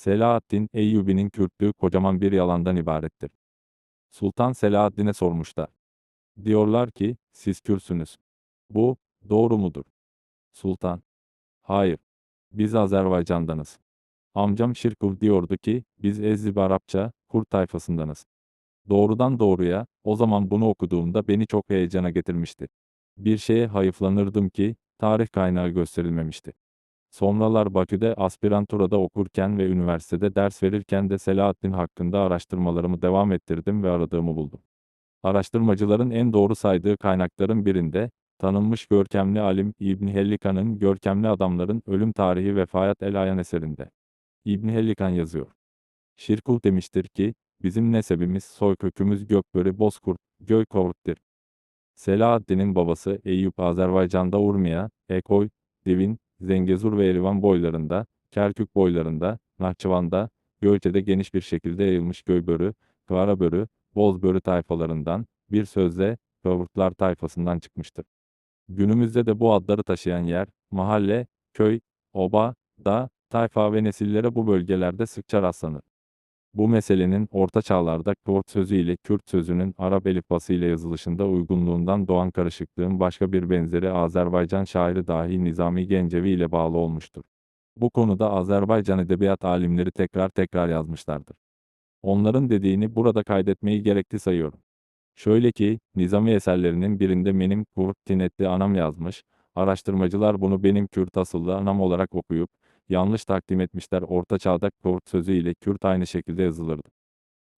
Selahaddin Eyyubi'nin Kürtlüğü kocaman bir yalandan ibarettir. Sultan Selahaddin'e sormuşlar. Diyorlar ki, siz Kürtsünüz. Bu, doğru mudur? Sultan. Hayır. Biz Azerbaycan'danız. Amcam Şirkuh diyordu ki, biz Ezzib Arapça, Kurt tayfasındanız. Doğrudan doğruya, o zaman bunu okuduğumda beni çok heyecana getirmişti. Bir şeye hayıflanırdım ki, tarih kaynağı gösterilmemişti. Sonralar Bakü'de aspiranturada okurken ve üniversitede ders verirken de Selahaddin hakkında araştırmalarımı devam ettirdim ve aradığımı buldum. Araştırmacıların en doğru saydığı kaynakların birinde, tanınmış görkemli alim İbn Hellikan'ın Görkemli Adamların Ölüm Tarihi ve Fayat el Ayan eserinde. İbn Hellikan yazıyor. Şirkuh demiştir ki, bizim nesebimiz soykökümüz Gökbörü Bozkurt, Göykort'tir. Selahaddin'in babası Eyüp Azerbaycan'da Urmiya, Ekoy, Divin, Zengezur ve Erivan boylarında, Kerkük boylarında, Nahçıvan'da, Gölce'de geniş bir şekilde yayılmış Göybörü, Karabörü, Bozbörü tayfalarından, bir sözle, Kavurtlar tayfasından çıkmıştır. Günümüzde de bu adları taşıyan yer, mahalle, köy, oba, dağ, tayfa ve nesillere bu bölgelerde sıkça rastlanır. Bu meselenin Orta Çağlar'da Kurt sözü ile Kürt sözünün Arap elifbası ile yazılışında uygunluğundan doğan karışıklığın başka bir benzeri Azerbaycan şairi dahi Nizami Gencevi ile bağlı olmuştur. Bu konuda Azerbaycan edebiyat alimleri tekrar tekrar yazmışlardır. Onların dediğini burada kaydetmeyi gerekli sayıyorum. Şöyle ki, Nizami eserlerinin birinde benim Kurt tinetli anam yazmış, araştırmacılar bunu benim Kürt asıllı anam olarak okuyup, yanlış takdim etmişler Orta Çağ'da Kurt sözü ile Kürt aynı şekilde yazılırdı.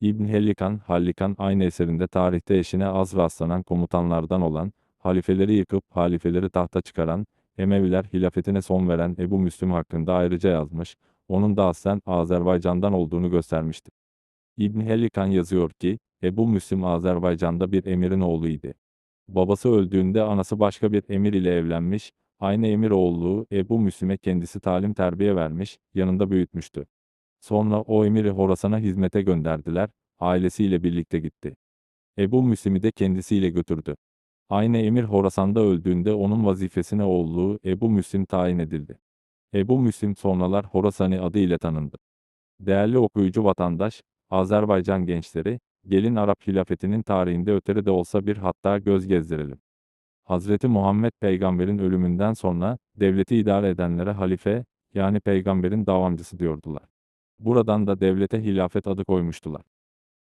İbn Hellikan, Hallikan aynı eserinde tarihte eşine az rastlanan komutanlardan olan, halifeleri yıkıp halifeleri tahta çıkaran, Emeviler hilafetine son veren Ebu Müslüm hakkında ayrıca yazmış, onun da aslen Azerbaycan'dan olduğunu göstermiştir. İbn Hellikan yazıyor ki, Ebu Müslim Azerbaycan'da bir emirin oğluydu. Babası öldüğünde anası başka bir emir ile evlenmiş, aynı emir oğulluğu Ebu Müslim'e kendisi talim terbiye vermiş, yanında büyütmüştü. Sonra o emiri Horasan'a hizmete gönderdiler, ailesiyle birlikte gitti. Ebu Müslim'i de kendisiyle götürdü. Aynı emir Horasan'da öldüğünde onun vazifesine oğulluğu Ebu Müslim tayin edildi. Ebu Müslim sonralar Horasani adı ile tanındı. Değerli okuyucu vatandaş, Azerbaycan gençleri, gelin Arap hilafetinin tarihinde öteri de olsa bir hatta göz gezdirelim. Hazreti Muhammed peygamberin ölümünden sonra, devleti idare edenlere halife, yani peygamberin davamcısı diyordular. Buradan da devlete hilafet adı koymuştular.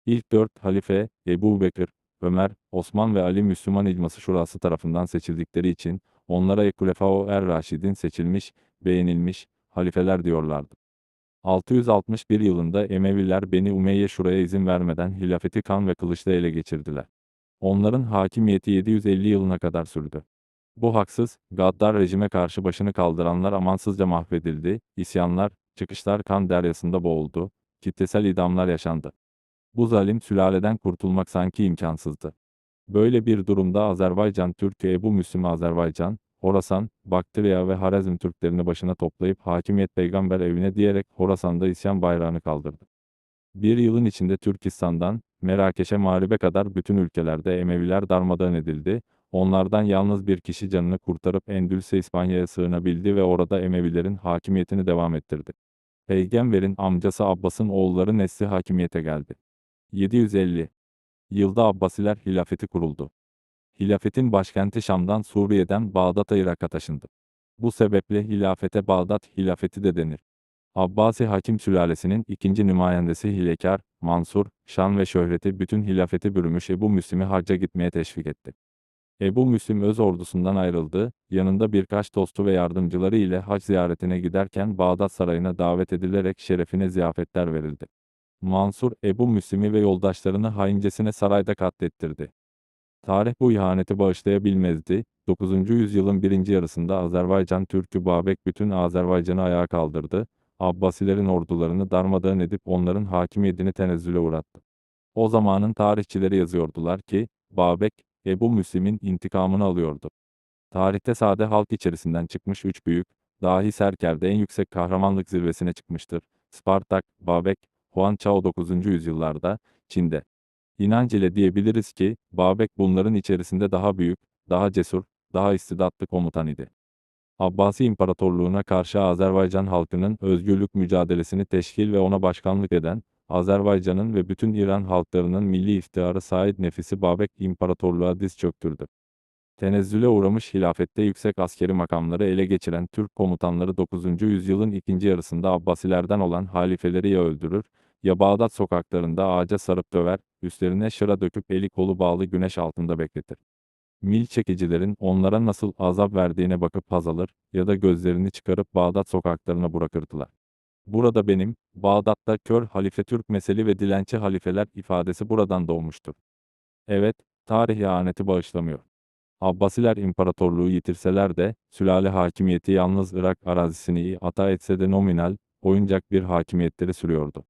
İlk dört halife, Ebu Bekir, Ömer, Osman ve Ali Müslüman İcması Şurası tarafından seçildikleri için, onlara Ekulefao Er-Raşid'in seçilmiş, beğenilmiş, halifeler diyorlardı. 661 yılında Emeviler Beni Umeyye Şura'ya izin vermeden hilafeti kan ve kılıçla ele geçirdiler. Onların hakimiyeti 750 yılına kadar sürdü. Bu haksız, gaddar rejime karşı başını kaldıranlar amansızca mahvedildi, isyanlar, çıkışlar kan deryasında boğuldu, kitlesel idamlar yaşandı. Bu zalim sülaleden kurtulmak sanki imkansızdı. Böyle bir durumda Azerbaycan Türkiye bu Müslüm Azerbaycan, Horasan, Baktriya ve Harezm Türklerini başına toplayıp hakimiyet peygamber evine diyerek Horasan'da isyan bayrağını kaldırdı. Bir yılın içinde Türkistan'dan, Merakeş'e mağribe kadar bütün ülkelerde Emeviler darmadağın edildi, onlardan yalnız bir kişi canını kurtarıp Endülse İspanya'ya sığınabildi ve orada Emevilerin hakimiyetini devam ettirdi. Peygamberin amcası Abbas'ın oğulları nesli hakimiyete geldi. 750 yılda Abbasiler hilafeti kuruldu. Hilafetin başkenti Şam'dan Suriye'den Bağdat'a Irak'a taşındı. Bu sebeple hilafete Bağdat hilafeti de denir. Abbasi hakim sülalesinin ikinci nümayendesi Hilekar, Mansur, şan ve şöhreti bütün hilafeti bürümüş Ebu Müslim'i hacca gitmeye teşvik etti. Ebu Müslim öz ordusundan ayrıldı, yanında birkaç dostu ve yardımcıları ile hac ziyaretine giderken Bağdat sarayına davet edilerek şerefine ziyafetler verildi. Mansur, Ebu Müslim'i ve yoldaşlarını haincesine sarayda katlettirdi. Tarih bu ihaneti bağışlayabilmezdi. 9. yüzyılın birinci yarısında Azerbaycan Türk'ü Babek bütün Azerbaycan'ı ayağa kaldırdı. Abbasilerin ordularını darmadağın edip onların hakimiyetini tenezzüle uğrattı. O zamanın tarihçileri yazıyordular ki, Babek, Ebu Müslim'in intikamını alıyordu. Tarihte sade halk içerisinden çıkmış üç büyük, dahi Serker'de en yüksek kahramanlık zirvesine çıkmıştır. Spartak, Babek, Huan Chao 9. yüzyıllarda, Çin'de. İnanç ile diyebiliriz ki, Babek bunların içerisinde daha büyük, daha cesur, daha istidatlı komutan idi. Abbasi İmparatorluğu'na karşı Azerbaycan halkının özgürlük mücadelesini teşkil ve ona başkanlık eden, Azerbaycan'ın ve bütün İran halklarının milli iftiharı Said Nefisi Babek İmparatorluğa diz çöktürdü. Tenezzüle uğramış hilafette yüksek askeri makamları ele geçiren Türk komutanları 9. yüzyılın ikinci yarısında Abbasilerden olan halifeleri ya öldürür, ya Bağdat sokaklarında ağaca sarıp döver, üstlerine şıra döküp eli kolu bağlı güneş altında bekletir. Mil çekicilerin onlara nasıl azap verdiğine bakıp haz alır ya da gözlerini çıkarıp Bağdat sokaklarına bırakırdılar. Burada benim, Bağdat'ta kör halife Türk meseli ve dilenci halifeler ifadesi buradan doğmuştur. Evet, tarih ihaneti bağışlamıyor. Abbasiler İmparatorluğu yitirseler de, sülale hakimiyeti yalnız Irak arazisini ata etse de nominal, oyuncak bir hakimiyetleri sürüyordu.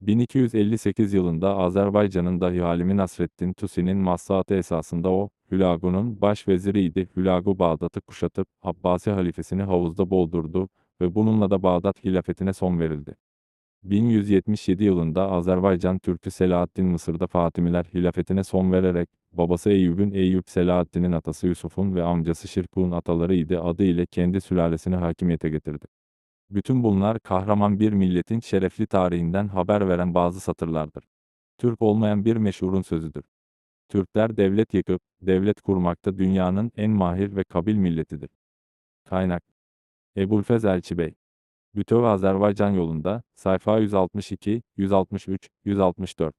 1258 yılında Azerbaycan'ın dahi halimi Nasreddin Tusi'nin maslahatı esasında o, Hülagu'nun baş veziriydi. Hülagu Bağdat'ı kuşatıp Abbasi halifesini havuzda boğdurdu ve bununla da Bağdat hilafetine son verildi. 1177 yılında Azerbaycan Türk'ü Selahaddin Mısır'da Fatimiler hilafetine son vererek, babası Eyyub'un Eyyub Selahaddin'in atası Yusuf'un ve amcası Şirkuh'un atalarıydı adı ile kendi sülalesini hakimiyete getirdi. Bütün bunlar kahraman bir milletin şerefli tarihinden haber veren bazı satırlardır. Türk olmayan bir meşhurun sözüdür. Türkler devlet yıkıp, devlet kurmakta dünyanın en mahir ve kabil milletidir. Kaynak. Ebulfez Elçi Bey Bütöv Azerbaycan yolunda, sayfa 162, 163, 164